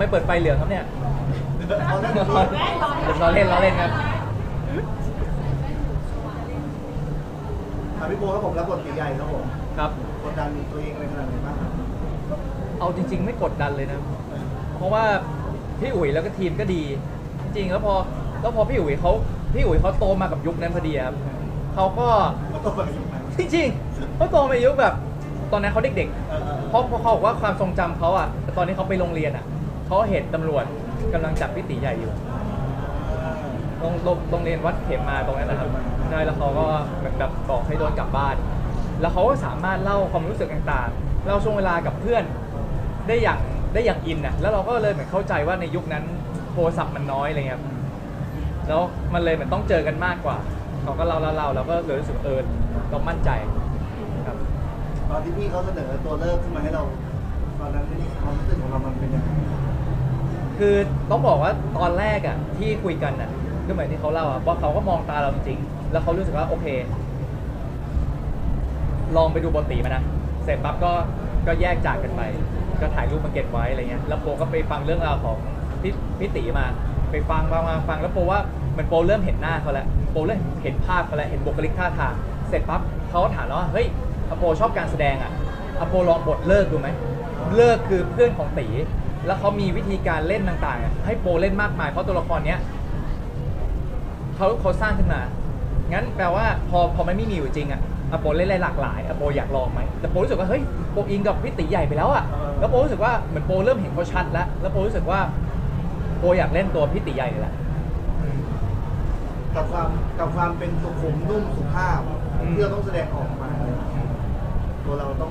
ไมเปิดไฟเหลืองครับเนี่ยเอาได้ล้ดีอเล่นล้อเล่นครับอะพี่โบครับผมรับบทตีใหญ่ครับผมครับ กดดันตัวเองอะไรขนาดไหนบ้างครับเอาจริง ๆ ไม่กดดันเลยนะ เพราะว่าพี่อุ๋ยแล้วก็ทีมก็ดี จริงๆแล้วพอแล้วพอพี่อุ๋ยเขาพี่อุ๋ยเขาโตมากับยุคนั้นพอดีครับเขาก็ก็ต้องไปอยู่ไหนจริงๆเขาโตมายุคแบบ ตอนนั้นเขาเด็กเออเออๆเพราะเพราะเขาบอกว่าความทรงจำเขาอะตอนนี้เขาไปโรงเรียนอะ เขาเห็นตำรวจกำลังจับพี่ตีใหญ่อยู่โรงโรงโรงเรียนวัดเขมมาตรงนั้นนะครับใช่แล้วเขาก็เหมือนแบบบอกให้โดนกลับบ้าน แล้วเขาก็สามารถเล่าความรู้สึกต่างๆ เล่าช่วงเวลากับเพื่อนได้อย่างได้อย่างอินอะแล้วเราก็เลยเหมือนเข้าใจว่าในยุคนั้นโทรศัพท์มันน้อยอะไรเงี้ยแล้วมันเลยเหมือนต้องเจอกันมากกว่า เขาก็เล่าเล่าเล่าแล้วก็เลยรู้สึกเออเรามั่นใจครับ ตอนที่พี่เขาเสนอตัวเลิกขึ้นมาให้เรา ตอนนั้นความรู้สึกของเรามันเป็นยังไง คือต้องบอกว่าตอนแรกอะที่คุยกันอะก็เหมือนที่เขาเล่าอะว่าเขาก็มองตาเราจริงๆแล้วเขารู้สึกว่าโอเค ลองไปดูบอลตีมานะเสร็จปั๊บก็ก็แยกจากกันไป ก็ถ่ายรูปมาเก็บไว้อะไรเงี้ยแล้วโปก็ไปฟังเรื่องราวของพี่พี่ตีมา ไปฟังฟังมาฟังแล้วโปว่าเหมันโปเริ่มเห็นหน้าเขาแล้วโปเริ่มเห็นภาพเขาแล้วเห็นบุคลิกท่าทางเสร็จปั๊บเขาถามแล้วว่าเฮ้ยอโปชอบการแสดงอะอโปลองบทเลิกดูไหมเลิกคือเพื่อนของตี แล้วเขามีวิธีการเล่นต่างๆอะให้โปเล่นมากมายเพราะตัวละครเนี้ยเขาเขาสร้างขึ้นมา งั้นแปลว่าพอพอมันไม่มีอยู่จริงอะอโปเล่นอะไรหลากหลายอโปอยากลองไหมแต่โปรู้สึกว่าเฮ้ยโปอินกับพี่ตีใหญ่ไปแล้วอะแล้วโปรู้สึกว่าเหมือนโปเริ่มเห็นเขาชัดแล้ว แล้วโปรู้สึกว่าโปอยากเล่นตัวพี่ตีใหญ่เลยแหละกับความกับความเป็นสุขุมนุ่มสุภาพอืมที่เราต้องแสดงออกมาตัวเราต้อง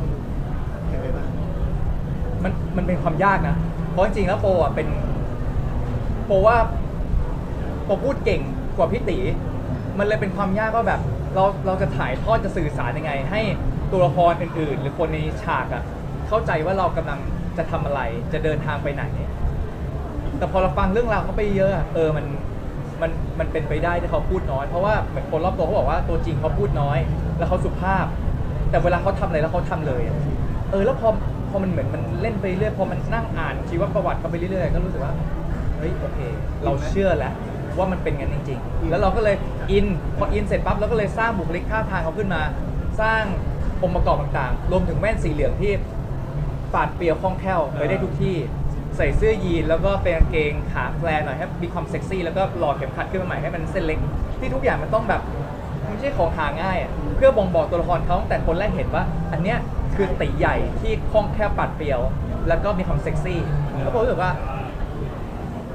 ยังไงบ้างมันมันเป็นความยากนะเพ ราะจริงๆแล้วโปอะเป็น โปว่าโปพูดเก่งกว่าพี่ตีมันเลยเป็นความยากว่าแบบ เราเราจะถ่ายทอดจะสื่อสารยังไง ให้ตัวละครอื่น ๆ หรือคนในฉากอะเข้าใจว่าเรากำลังจะทำอะไร จะเดินทางไปไหน แต่พอเราฟังเรื่องราวเขาไปเยอะอะเออมันมันมันเป็นไปได้ที่เขาพูดน้อย เพราะว่าเหมือนคนรอบตัวเขาบอกว่าตัวจริงเขาพูดน้อย แล้วเขาสุภาพ แต่เวลาเขาทำอะไรแล้วเขาทำเลยอะเออแล้วพอ พอมันเหมือนมันเล่นไปเรื่อยพอมันนั่งอ่านชีวประวัติเขาไปเรื่อยๆก็รู้สึกว่าเฮ้ยโอเค เราเชื่อแล้วว่ามันเป็นงั้นจริง ๆ แล้วเราก็เลยอินพออินเสร็จปั๊บเราก็เลยสร้างบุคลิกท่าทางเขาขึ้นมา สร้างองค์ประกอบต่างๆ รวมถึงแว่นสีเหลืองที่ปาดเปียวคล่องแคล่วไปได้ทุกที่ใส่เสื้อยีนแล้วก็เป็นกางเกงขาแฟลร์หน่อยให้มีความเซ็กซี่แล้วก็หล่อเข็มขัดขึ้นมาใหม่ให้มันเส้นเล็ก ที่ทุกอย่างมันต้องแบบไม่ใช่ของหาง่ายอะเพื่อบ่งบอกตัวละครเขาตั้งแต่คนแรกเห็นว่า อันเนี้ย คือตีใหญ่ที่คล่องแคล่วปาดเปรียว แล้วก็มีความเซ็กซี่แล้วผมรู้สึกว่า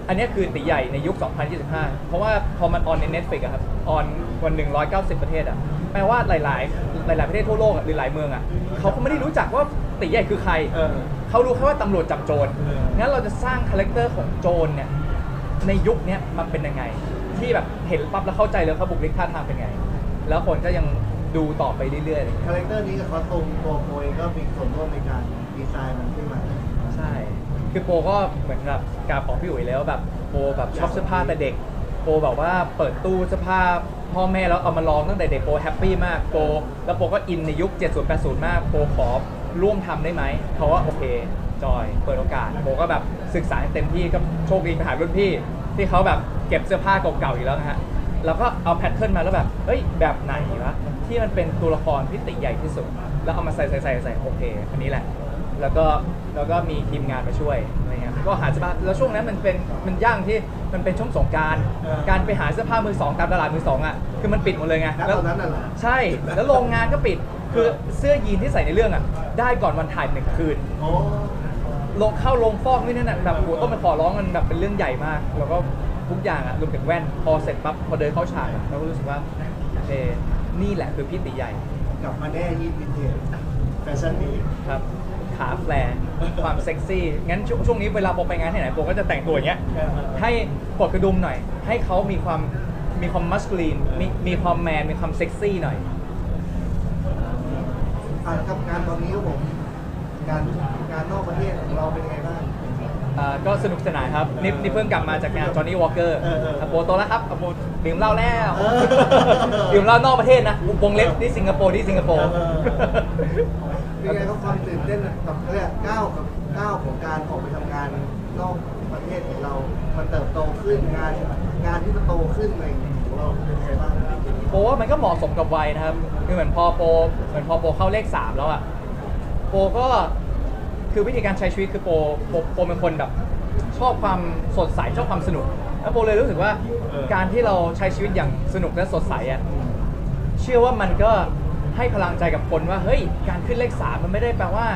อันเนี้ยคือตีใหญ่ในยุค 2025 เพราะว่าพอมันออนใน Netflix อะครับออนวัน190 ประเทศอะแปลว่าหลาย ๆ หลาย ๆ ประเทศทั่วโลกอะหรือหลายเมืองอะเขาก็ไม่ได้รู้จักว่าตีใหญ่คือใคร เออ เขารู้แค่ว่าตำรวจจับโจร เออ งั้นเราจะสร้างคาแรคเตอร์ของโจรเนี่ยในยุคเนี้ยมันเป็นยังไง ที่แบบเห็นปั๊บแล้วเข้าใจเลยเขาบุคลิกท่าทางเป็นไง แล้วคนก็ยัง ดูต่อไปเรื่อยๆคาแรคเตอร์นี้กับคอสตูมตัวโปรเองก็มีส่วนร่วมในการดีไซน์มันขึ้นมา ใช่ คือโปก็เหมือนกับการบอกพี่อุ๋ยแล้วแบบโปแบบชอบเสื้อผ้าแต่เด็ก โปแบบว่าเปิดตู้เสื้อผ้าพ่อแม่แล้วเอามาลองตั้งแต่เด็กโปแฮปปี้มากโปแล้วโปก็อินในยุค 70 80 มากโปขอร่วมทำได้ไหมเขาว่าโอเคจอยเปิดโอกาสโปก็แบบศึกษาให้เต็มที่ก็โชคดีไปหารุ่นพี่ ที่เขาแบบเก็บเสื้อผ้าเก่าๆอยู่แล้วนะฮะ แล้วก็เอาแพทเทิร์นมาแล้วแบบเฮ้ยแบบไหนวะที่มันเป็นตัวละครที่ติใหญ่ที่สุด แล้วเอามาใส่ใส่ใส่ใส่โอเคอันนี้แหละ แล้วก็แล้วก็มีทีมงานมาช่วยอะไรเงี้ยก็หาเสื้อผ้าแล้วช่วงนั้นมันเป็นมันย่างที่มันเป็นช่วงสงกรารเออการไปหาเสื้อผ้ามือสองตามตลาดมือสองอะคือมันปิดหมดเลยไงณตอนนั้นน่ะเหรอใช่แล้วโรงงานก็ปิดคือเสื้อยีนที่ใส่ในเรื่องอะ ได้ก่อนวันถ่ายหนึ่งคืนโอ้ลงเข้าลงฟอกนี่นั่นน่ะแบบโหต้องไปขอร้องมันแบบเป็นเรื่องใหญ่มาก แล้วก็ ทุกอย่างอะรวมถึงแว่น พอเสร็จปั๊บพอเดินเข้าฉากอะเราก็รู้สึกว่าโอเคนี่แหละคือพี่ตีใหญ่กลับมาแน่ยีนวินเทจแฟชั่นนี้ ครับ ขาแฟร์ความเซ็กซี่ งั้นช่วงช่วงนี้เวลาโปไปงานที่ไหนโปก็จะแต่งตัวอย่างเงี้ยเออเออให้กดกระดุมหน่อย ให้เขามีความมีความมัสคูลีนมีมีความแมน มีความเซ็กซี่หน่อย อ่ากับงานตอนนี้ครับผมงานงานนอกประเทศของเราเป็นยังไงบ้าง อ่าก็สนุกสนานครับนี่นี่เพิ่งกลับมาจากงานจอห์นนี่วอลเกอร์เออเออโปโตแล้วครับอโปดื่มเหล้าแล้วเออดื่มเหล้านอกประเทศนะวงเล็บที่สิงคโปร์ที่สิงคโปร์ เออเป็นไงก็ความตื่นเต้นกับเรื่องก้าวกับก้าวของการออกไปทำงานนอกประเทศของเรา มันเติบโตขึ้นงานงานที่มันโตขึ้นอะไรอย่างเงี้ยของเราเป็นไงบ้างโปว่ามันก็เหมาะสมกับวัยนะครับ คือเหมือนพอโปเหมือนพอโปเข้าเลขสามแล้วอะโปก็ คือวิธีการใช้ชีวิตคือโปโปโปเป็นคนแบบชอบความสดใสชอบความสนุก แล้วโปเลยรู้สึกว่าเออการที่เราใช้ชีวิตอย่างสนุกและสดใสอะเชื่อว่ามันก็ให้พลังใจกับคนว่าเฮ้ยการขึ้นเลขสามมันไม่ได้แปลว่า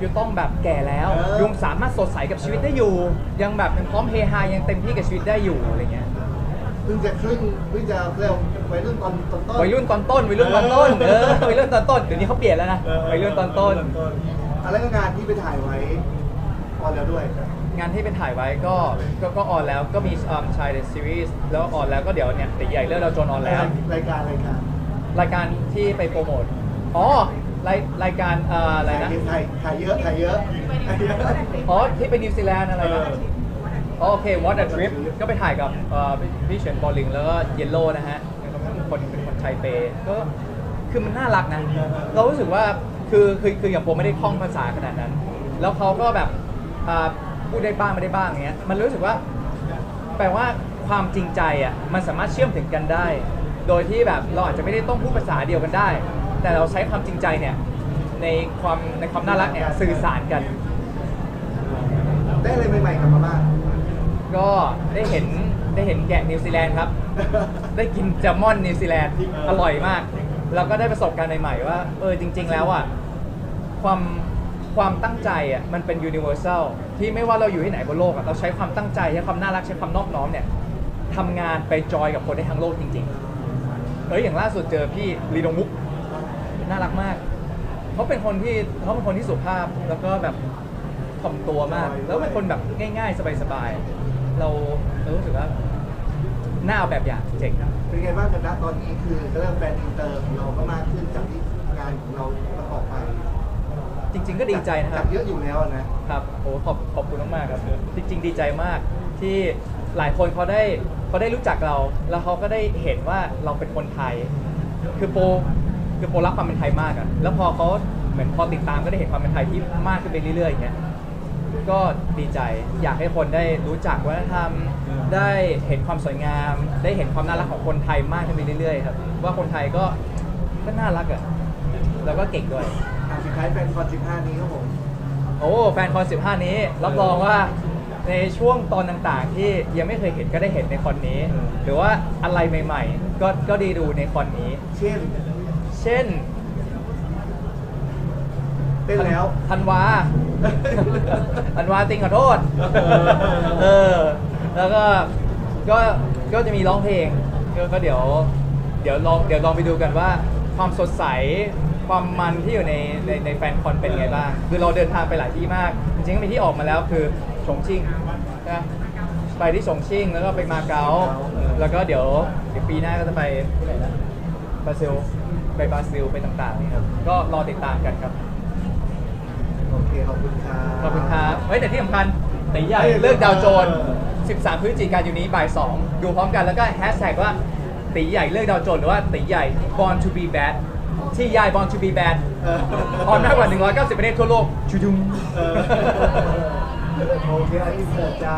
ยูต้องแบบแก่แล้วเออยุงสามารถสดใสกับชีวิตได้อยู่ ยังแบบยังพร้อมเฮฮายังเต็มที่กับชีวิตได้อยู่อะไรเงี้ยเพิ่งจะครึ่งเพิ่งจะเร็ววัยรุ่นตอนต้นๆวัยรุ่นตอนต้นวัยรุ่นตอนต้นเออวัยรุ่นตอนต้นเดี๋ยวนี้เขาเปลี่ยนแล้วนะเออวัยรุ่นตอนต้น อะไรก็งานที่ไปถ่ายไว้ออนแล้วด้วย งานที่เป็นถ่ายไว้ก็ก็ก็ออนแล้วก็มีชายเดอะซีรีส์แล้วออนแล้วก็เดี๋ยวเนี่ยตีใหญ่เรื่องเราวโจนออนแล้ว รายการรายการรายการที่ไปโปรโมทอ๋อรายรายการเอ่ออะไรนะ ถ่ายถ่ายเยอะถ่ายเยอะถ่ายเยอะ อ๋อที่ไปนิวซีแลนด์อะไรนะเออ อ๋อโอเค What a Trip ก็ไปถ่ายกับเอ่อพี่เฉินบอลลิงแล้วก็เยลโล่นะฮะเป็นคนเป็นคนไทเปก็คือมันน่ารักนะ เรารู้สึกว่า คือคือคืออย่างโปไม่ได้คล่องภาษาขนาดนั้น แล้วเขาก็แบบอ่าพูดได้บ้างไม่ได้บ้างอย่างเงี้ยมันรู้สึกว่าแปลว่าความจริงใจอะมันสามารถเชื่อมถึงกันได้ โดยที่แบบเราอาจจะไม่ได้ต้องพูดภาษาเดียวกันได้ แต่เราใช้ความจริงใจเนี่ยในความในความน่ารักเนี่ยสื่อสารกัน ได้อะไรใหม่ๆกลับมาบ้างก็ได้เห็นได้เห็นแกะนิวซีแลนด์ครับ ได้กินแซลมอนนิวซีแลนด์อร่อยมาก แล้วก็ได้ประสบการณ์ใหม่ๆว่าเออจริง ๆ แล้วอะความความตั้งใจอะมันเป็น universal ที่ไม่ว่าเราอยู่ที่ไหนบนโลกอะเราใช้ความตั้งใจใช้ความน่ารักใช้ความนอบน้อมเนี่ยทำงานไปจอยกับคนได้ทั้งโลกจริงๆเอออย่างล่าสุดเจอพี่ลีดงมุกน่ารักมากเขาเป็นคนที่เขาเป็นคนที่สุภาพแล้วก็แบบถ่อมตัวมาก แล้วเป็นคนแบบง่าย ๆ สบายๆเราเรารู้สึกว่า น่าเอาแบบอย่างเจ๋งนะเป็นไงบ้างกันนะตอนนี้คือเริ่มแบรนด์อินเตอร์ของเราก็มากขึ้นจากที่งานของเราประกอบไปจริง ๆ ก็ดีใจนะคจารับกเยอะอยู่แล้วอะนะครับโอ้ขอบขอบคุณมากๆครับ จริง ๆ ดีใจมากที่หลายคนเขาได้เขาได้รู้จักเรา แล้วเขาก็ได้เห็นว่าเราเป็นคนไทย คือโปคือโปรักความเป็นไทยมากอะแล้วพอเขาเหมือนพอติดตามก็ได้เห็นความเป็นไทยที่มากขึ้นไปเรื่อยๆอย่างเงี้ย ก็ดีใจอยากให้คนได้รู้จักวัฒนธรรม ได้เห็นความสวยงาม ได้เห็นความน่ารักของคนไทยมากขึ้นไปเรื่อยๆครับว่าคนไทยก็ก็น่ารักอะแล้วก็เก่งด้วย อะสุดท้ายแฟนคอน15 นี้ครับผม โอ้แฟนคอน 15 นี้รับรองว่าในช่วงตอนต่างๆ ที่ยังไม่เคยเห็นก็ได้เห็นในคอนนี้เออหรือว่าอะไรใหม่ๆ ก็ก็ได้ดูในคอนนี้ เช่น เช่นเต้นแล้วธันวาธันวาติงขอโทษ เออ แล้วก็ก็ก็จะมีร้องเพลงก็ก็เดี๋ยว เดี๋ยวลองเดี๋ยวลองไปดูกันว่า ความสดใสความมันที่อยู่ในในในแฟนคอนเป็นไงบ้าง คือเราเดินทางไปหลายที่มาก จริงๆก็มีที่ออกมาแล้วคือฉงชิ่งนะไปที่ฉงชิ่งแล้วก็ไปมาเก๊าแล้วก็เดี๋ยวเดี๋ยวปีหน้าก็จะไปที่ไหนนะบราซิลไปบราซิลไปต่างๆนี่ครับก็รอติดตามกันครับโอ เคขอบคุณครับ ขอบคุณครับ เฮ้ยแต่ที่สำคัญตีใหญ่เลือกดาวโจน13 พฤศจิกายนนี้บ่าย 2 ดูพร้อมกันแล้วก็แฮชแท็กว่าตีใหญ่เลือกดาวโจนหรือว่าตีใหญ่ born to be bad ที่ใหญ่ born to be bad เออ ออนมากกว่า 190 ประเทศทั่วโลกชุดุง เออโอเคอันนี้เสิร์ฟจ้า